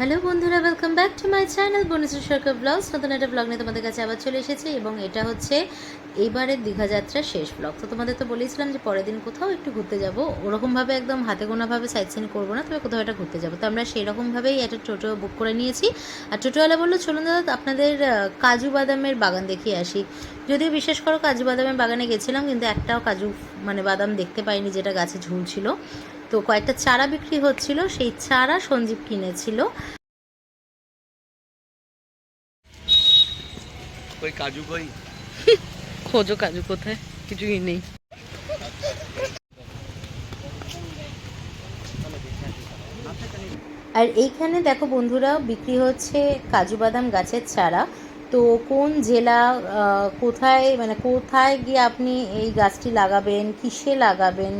Hello বন্ধুরা welcome back to my channel Banishree Sarkar vlogs নতুন একটা ব্লগ নিয়ে তোমাদের কাছে আবার চলে এসেছি এবং এটা হচ্ছে এইবারের দীঘাযাত্রার শেষ ব্লগ তো তোমাদের তো বলেছিলাম যে পরের দিন কোথাও একটু ঘুরতে যাব। ওরকমভাবে একদম হাতে গোনাভাবে সাইড সিন করব না, তবে কোথাও একটা ঘুরতে যাব। তো আমরা সেই রকমভাবেই একটা টোটো বুক করে নিয়েছি। আর টোটোওয়ালা বলল, চলুন দাদা, আপনাদের কাজু বাদামের বাগান দেখিয়ে আসি। যদিও বিশেষ করো কাজু বাদামের বাগানে গেছিলাম, কিন্তু একটাও কাজু মানে বাদাম দেখতে পাইনি, যেটা গাছে ঝুলছিল। তো কয়েকটা চারা বিক্রি হচ্ছিল সেই চারা সঞ্জীব কিনেছিল। কই কাজু কই? খোঁজো কাজু কোথায়? কিছুই নেই। আর এইখানে দেখো বন্ধুরা বিক্রি হচ্ছে কাজু বাদাম গাছের চারা। তো কোন জেলা কোথায় মানে কোথায় গিয়ে আপনি এই গাছটি লাগাবেন, কিসে লাগাবেন,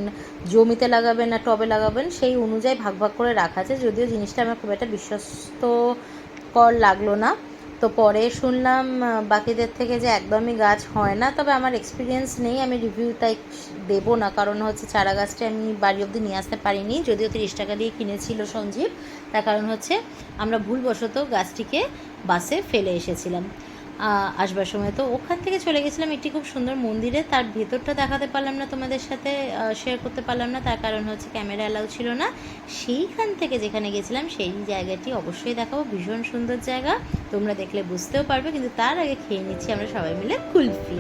জমিতে লাগাবেন না টবে লাগাবেন, সেই অনুযায়ী ভাগ ভাগ করে রাখা আছে, যদিও জিনিসটা আমার খুব একটা বিশ্বস্তকর লাগল না। তো পরে শুনলাম বাকিদের থেকে যে একদমই গাছ হয় না, তবে আমার এক্সপিরিয়েন্স নেই, আমি রিভিউ তাই দেবো না, কারণ হচ্ছে চারা গাছটি আমি বাড়ি অবধি নিয়ে আসতে পারিনি, যদিও তিরিশ টাকা দিয়ে কিনেছিল সঞ্জীব, তার কারণ হচ্ছে আমরা ভুলবশত গাছটিকে বাসে ফেলে এসেছিলাম। আসবার সময়। তো ওখান থেকে চলে গেছিলাম একটি খুব সুন্দর মন্দিরে। তার ভেতরটা দেখাতে পারলাম না তোমাদের সাথে শেয়ার করতে পারলাম না। তার কারণ হচ্ছে ক্যামেরা অ্যালাউ ছিল না। সেইখান থেকে যেখানে গেছিলাম, সেই জায়গাটি অবশ্যই দেখাবো। ভীষণ সুন্দর জায়গা। তোমরা দেখলে বুঝতেও পারবে। কিন্তু তার আগে খেয়ে নিচ্ছি আমরা সবাই মিলে কুলফি।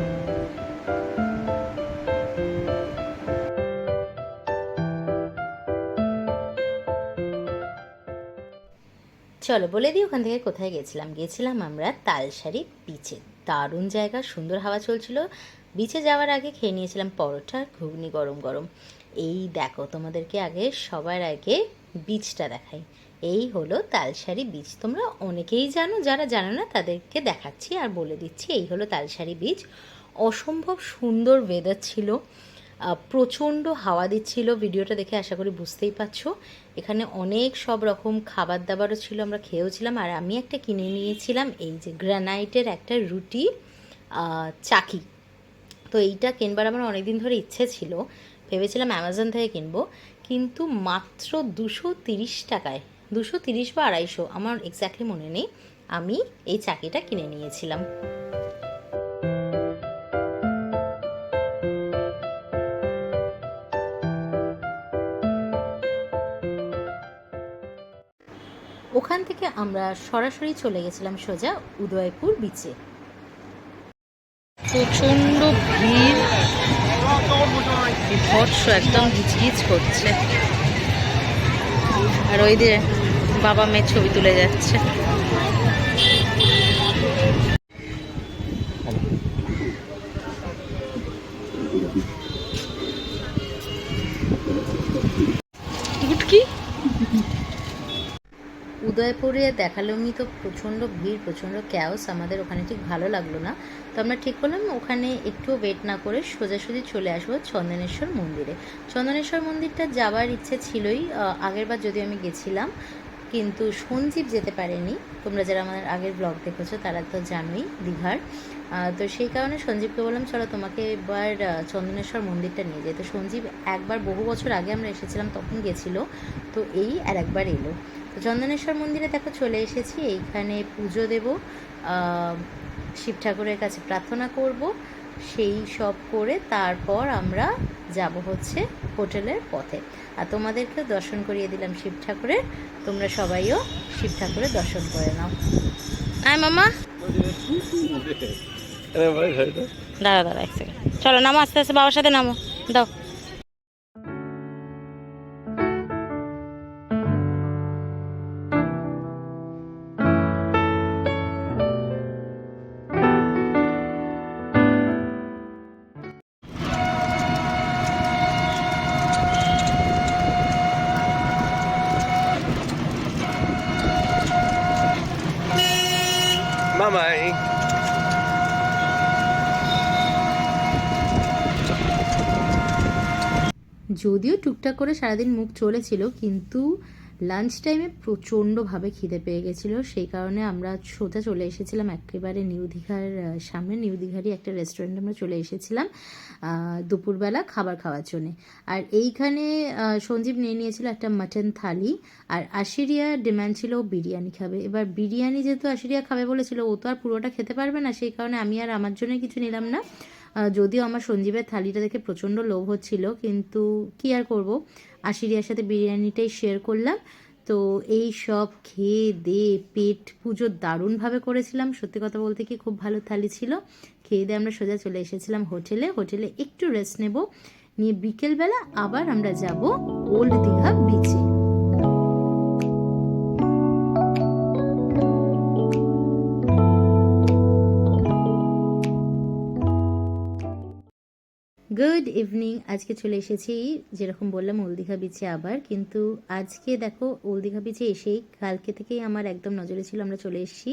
চলো বলে দিই, ওখান থেকে কোথায় গেছিলাম? গেছিলাম আমরা তালসারি বিচে দারুণ জায়গা, সুন্দর হাওয়া চলছিল। বিচে যাওয়ার আগে খেয়ে নিয়েছিলাম পরোটা ঘুগনি গরম গরম। এই দেখো, তোমাদেরকে আগে সবার আগে বীজটা দেখাই। এই হলো তালসারি বীজ তোমরা অনেকেই জানো, যারা জানো না, তাদেরকে দেখাচ্ছি আর বলে দিচ্ছি, এই হলো তালসারি বীজ অসম্ভব সুন্দর ওয়েদার ছিল। প্রচণ্ড হাওয়া দিচ্ছিল। ভিডিওটা দেখে আশা করি বুঝতেই পারছ। এখানে অনেক সব রকম খাবার দাবারও ছিল, আমরা খেয়েওছিলাম। আর আমি একটা কিনে নিয়েছিলাম, এই যে গ্রানাইটের একটা রুটি চাকি। তো এইটা কিনবার আমার অনেক দিন ধরে ইচ্ছে ছিল। ভেবেছিলাম অ্যামাজন থেকে কিনবো, কিন্তু মাত্র দুশো তিরিশ টাকায়, দুশো তিরিশ বা আড়াইশো, আমার এক্স্যাক্টলি মনে নেই, আমি এই চাকিটা কিনে নিয়েছিলাম। ওখান থেকে আমরা সরাসরি চলে গেছিলাম সোজা উদয়পুর বিচে প্রচণ্ড ভিড়। একদম গিচগিচ করছে। আর ওই দিয়ে বাবা মেয়ের ছবি তুলে যাচ্ছে। উদয়পুরে দেখালামই তো প্রচণ্ড ভিড়, প্রচণ্ড ক্যাওস আমাদের ওখানে ঠিক ভালো লাগল না। তো আমরা ঠিক করলাম ওখানে একটু ওয়েট না করে সোজাসুজি চলে আসব চন্দনেশ্বর মন্দিরে। চন্দনেশ্বর মন্দিরটা যাওয়ার ইচ্ছে ছিলই আগেরবার যদিও আমি গেছিলাম, কিন্তু সঞ্জীব যেতে পারেনি। তোমরা যারা আমাদের আগের ব্লগ দেখেছ, তারা তো জানোই দীঘার। তো সেই কারণে সঞ্জীবকে বললাম, চলো তোমাকে এবার চন্দনেশ্বর মন্দিরটা নিয়ে যাই। তো সঞ্জীব একবার বহু বছর আগে আমরা এসেছিলাম, তখন গেছিল। তো এই আর একবার এলো। তো চন্দনেশ্বর মন্দিরে দেখো চলে এসেছি এইখানে পুজো দেব শিব ঠাকুরের কাছে প্রার্থনা করব সেই সব করে তারপর আমরা যাব হচ্ছে হোটেলের পথে। আর তোমাদেরকেও দর্শন করিয়ে দিলাম শিব ঠাকুরের তোমরা সবাইও শিব ঠাকুরের দর্শন করে নাও। আয় মামা। আরে ভাই ভাইটা দাঁড়া দাঁড়া এক সেকেন্ড চলো নামো আস্তে আস্তে বাবার সাথে নামো। দাও। মামাই যদিও টুকটাক করে সারাদিন মুখ চলেছিল কিন্তু লাঞ্চ টাইমে প্রচণ্ডভাবে খিদে পেয়ে গেছিল। সেই কারণে আমরা সোজা চলে এসেছিলাম একেবারে নিউ দীঘার সামনে নিউ দীঘারই একটা রেস্টুরেন্টে আমরা চলে এসেছিলাম দুপুরবেলা খাবার খাওয়ার জন্যে। আর এইখানে সঞ্জীব নিয়ে নিয়েছিল একটা মাটন থালি আর আশিরিয়া ডিমান্ড ছিল ও বিরিয়ানি খাবে। এবার বিরিয়ানি যেহেতু আশিরিয়া খাবে বলেছিল, ও তো আর পুরোটা খেতে পারবে না, সেই কারণে আমি আর আমার জন্য কিছু নিলাম না। যদিও আমার সঞ্জীবের থালিটা দেখে প্রচণ্ড লোভ হচ্ছিল, কিন্তু কি আর করব? আশিরিয়ার সাথে বিরিয়ানিটাই শেয়ার করলাম। তো এই সব খেয়ে দে, পেট পুজো দারুণভাবে করেছিলাম। সত্যি কথা বলতে কি খুব ভালো থালি ছিল। খেয়ে দিয়ে আমরা সোজা চলে এসেছিলাম হোটেলে। হোটেলে একটু রেস্ট নেব। নিয়ে বিকেলবেলা আবার আমরা যাব ওল্ড দীঘা বিচে গুড ইভিনিং। আজকে চলে এসেছি, যেরকম বললাম উল দীঘা বিচে আবার। কিন্তু আজকে দেখো ওল দীঘা বিচে এসেই কালকে থেকেই আমার একদম নজরে ছিল আমরা চলে এসেছি।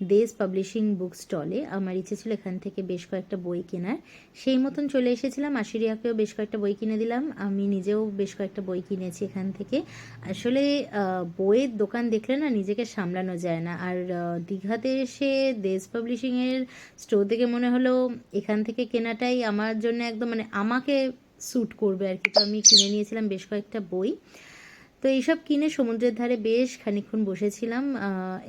দেশ পাবলিশিং বুক স্টলে আমার ইচ্ছে ছিল এখান থেকে বেশ কয়েকটা বই কেনার। সেই মতন চলে এসেছিলাম আশিরিয়াকেও বেশ কয়েকটা বই কিনে দিলাম। আমি নিজেও বেশ কয়েকটা বই কিনেছি এখান থেকে। আসলে বইয়ের দোকান দেখলে না নিজেকে সামলানো যায় না। আর দীঘাতে এসে দেশ পাবলিশিংয়ের স্টোর থেকে মনে হলো এখান থেকে কেনাটাই আমার জন্য একদম মানে আমাকে স্যুট করবে আর কি। তো আমি কিনে নিয়েছিলাম বেশ কয়েকটা বই। তো এইসব কিনে সমুদ্রের ধারে বেশ খানিকক্ষণ বসেছিলাম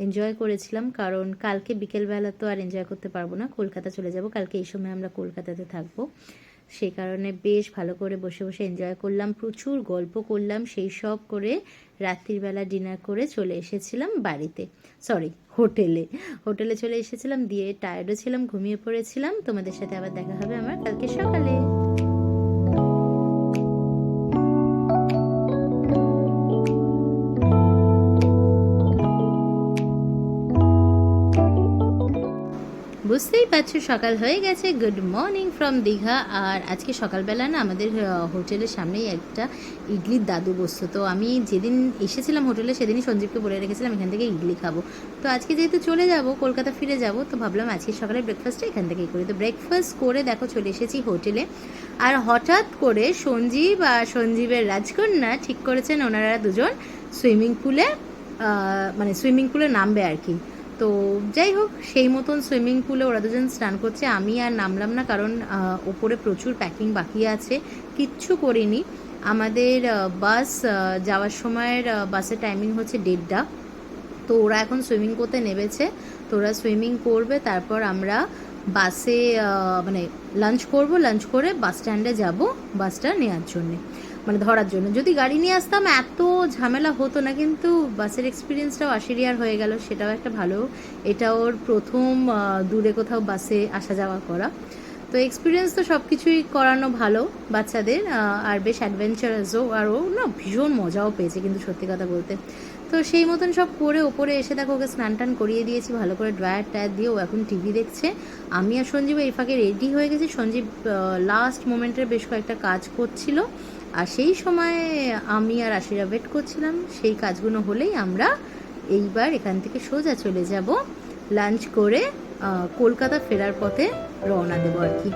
এনজয় করেছিলাম, কারণ কালকে বিকেলবেলা তো আর এনজয় করতে পারব না, কলকাতা চলে যাব, কালকে এই সময় আমরা কলকাতাতে থাকব। সেই কারণে বেশ ভালো করে বসে বসে এনজয় করলাম, প্রচুর গল্প করলাম, সেই সব করে রাত্রিবেলা ডিনার করে চলে এসেছিলাম বাড়িতে সরি হোটেলে। হোটেলে চলে এসেছিলাম, দিয়ে টায়ার্ডও ছিলাম, ঘুমিয়ে পড়েছিলাম, তোমাদের সাথে আবার দেখা হবে আমার কালকে সকালে। বুঝতেই পারছ, সকাল হয়ে গেছে। Good morning from Digha. আর আজকে সকালবেলা না আমাদের হোটেলের সামনেই একটা ইডলির দাদু বসতো। তো আমি যেদিন এসেছিলাম হোটেলে, সেদিনই সঞ্জীবকে বলে রেখেছিলাম, এখান থেকে ইডলি খাব। তো আজকে যেহেতু চলে যাব, কলকাতা ফিরে যাব, তো ভাবলাম আজকে সকালে ব্রেকফাস্টটা এখান থেকেই করি। তো ব্রেকফাস্ট করে দেখো, চলে এসেছি হোটেলে। আর হঠাৎ করে সঞ্জীব আর সঞ্জীবের রাজকন্যা ঠিক করেছেন, ওনারা দুজন সুইমিং পুলে মানে সুইমিং পুলে নামবে আর কি। তো যাই হোক, সেই মতন সুইমিং পুলে ওরা দুজন স্নান করছে। আমি আর নামলাম না, কারণ ওপরে প্রচুর প্যাকিং বাকি আছে। কিচ্ছু করিনি। আমাদের বাস যাওয়ার সময়ের বাসের টাইমিং হচ্ছে দেড়টা। তো ওরা এখন সুইমিং করতে নেমেছে। তো ওরা সুইমিং করবে, তারপর আমরা বাসে মানে লাঞ্চ করব। লাঞ্চ করে বাস স্ট্যান্ডে যাব বাসটা নেওয়ার জন্যে। মানে ধরার জন্য। যদি গাড়ি নিয়ে আসতাম, এত ঝামেলা হতো না, কিন্তু বাসের এক্সপিরিয়েন্সটাও আশিরিয়ার হয়ে গেল, সেটাও একটা ভালো। এটা ওর প্রথম দূরে কোথাও বাসে আসা যাওয়া করা। তো এক্সপিরিয়েন্স তো সব কিছুই করানো ভালো বাচ্চাদের আর বেশ অ্যাডভেঞ্চারাসও আর ও না ভীষণ মজাও পেয়েছে কিন্তু সত্যি কথা বলতে। তো সেই মতন সব করে ওপরে এসে দেখো ওকে স্নান টান করিয়ে দিয়েছি, ভালো করে ড্রায়ার টায়ার দিয়ে ও এখন টিভি দেখছে। আমি আর সঞ্জীব এই ফাঁকে রেডি হয়ে গেছি। সঞ্জীব লাস্ট মোমেন্টের বেশ কয়েকটা কাজ করছিল। আর সেই সময় আমি আর আশিরা ওয়েট করছিলাম। সেই কাজগুলো হলেই আমরা এইবার এখান থেকে সোজা চলে যাব লাঞ্চ করে কলকাতা ফেরার পথে রওনা দেবো আর কি।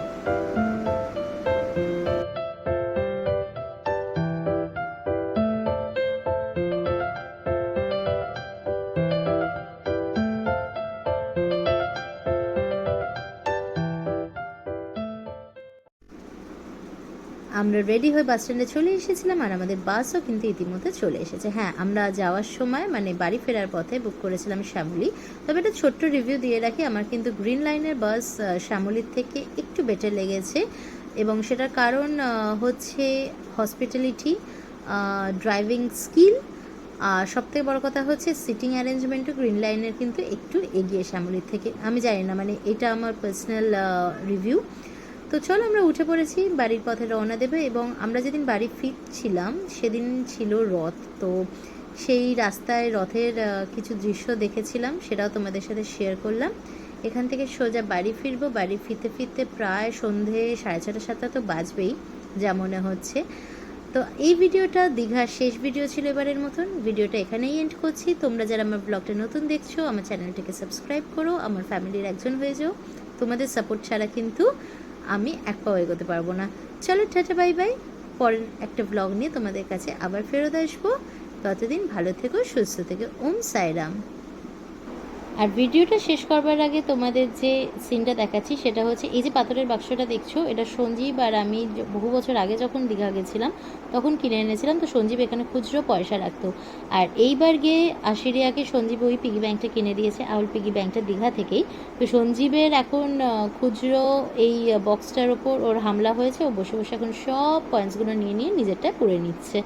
আমরা রেডি হয়ে বাস স্ট্যান্ডে চলে এসেছিলাম আর আমাদের বাসও কিন্তু ইতিমধ্যে চলে এসেছে। হ্যাঁ আমরা যাওয়ার সময় মানে বাড়ি ফেরার পথে বুক করেছিলাম শ্যামলি। তবে একটা ছোট্ট রিভিউ দিয়ে রাখি, আমার কিন্তু গ্রিন লাইনের বাস শ্যামলির থেকে একটু বেটার লেগেছে এবং সেটার কারণ হচ্ছে হসপিটালিটি ড্রাইভিং স্কিল আর সবথেকে বড় কথা হচ্ছে সিটিং অ্যারেঞ্জমেন্টও গ্রিন লাইনের কিন্তু একটু এগিয়ে শ্যামলির থেকে। আমি জানি না মানে এটা আমার পার্সোনাল রিভিউ তো চলো আমরা উঠে পড়েছি, বাড়ির পথে রওনা দেবে এবং আমরা যেদিন বাড়ি ফিরছিলাম সেদিন ছিল রথ। তো সেই রাস্তায় রথের কিছু দৃশ্য দেখেছিলাম, সেটাও তোমাদের সাথে শেয়ার করলাম। এখান থেকে সোজা বাড়ি ফিরবো, বাড়ি ফিরতে ফিরতে প্রায় সন্ধে সাড়ে ছটা, সাতটা তো বাজবেই, যা মনে হচ্ছে। তো এই ভিডিওটা দীঘার শেষ ভিডিও ছিল এবারের মতন। ভিডিওটা এখানেই এন্ড করছি। তোমরা যারা আমার ব্লগটা নতুন দেখছ, আমার চ্যানেলটাকে সাবস্ক্রাইব করো, আমার ফ্যামিলির একজন হয়ে যাও। তোমাদের সাপোর্ট ছাড়া কিন্তু আমি এক পাও এগোতে পারব না। চলো টাটা, বাই বাই। পরের একটা ব্লগ নিয়ে তোমাদের কাছে আবার ফেরত আসব। ততদিন ভালো থেকো, সুস্থ থেকো। ওম সাইরাম। আর ভিডিওটা শেষ করবার আগে তোমাদের যে সিনটা দেখাচ্ছি, সেটা হচ্ছে এই যে পাথরের বাক্সটা দেখছ, এটা সঞ্জীব আর আমি বহু বছর আগে যখন দীঘা গেছিলাম, তখন কিনে এনেছিলাম। তো সঞ্জীব এখানে খুচরো পয়সা রাখতো। আর এইবার গিয়ে আশিরিয়াকে সঞ্জীব ওই পিগি ব্যাংকটা কিনে দিয়েছে, আউল পিগি ব্যাংকটা দীঘা থেকেই। তো সঞ্জীবের এখন খুচরো এই বক্সটার ওপর ওর হামলা হয়েছে। ও বসে বসে এখন সব পয়েন্টসগুলো নিয়ে নিয়ে নিজেরটা করে নিচ্ছে।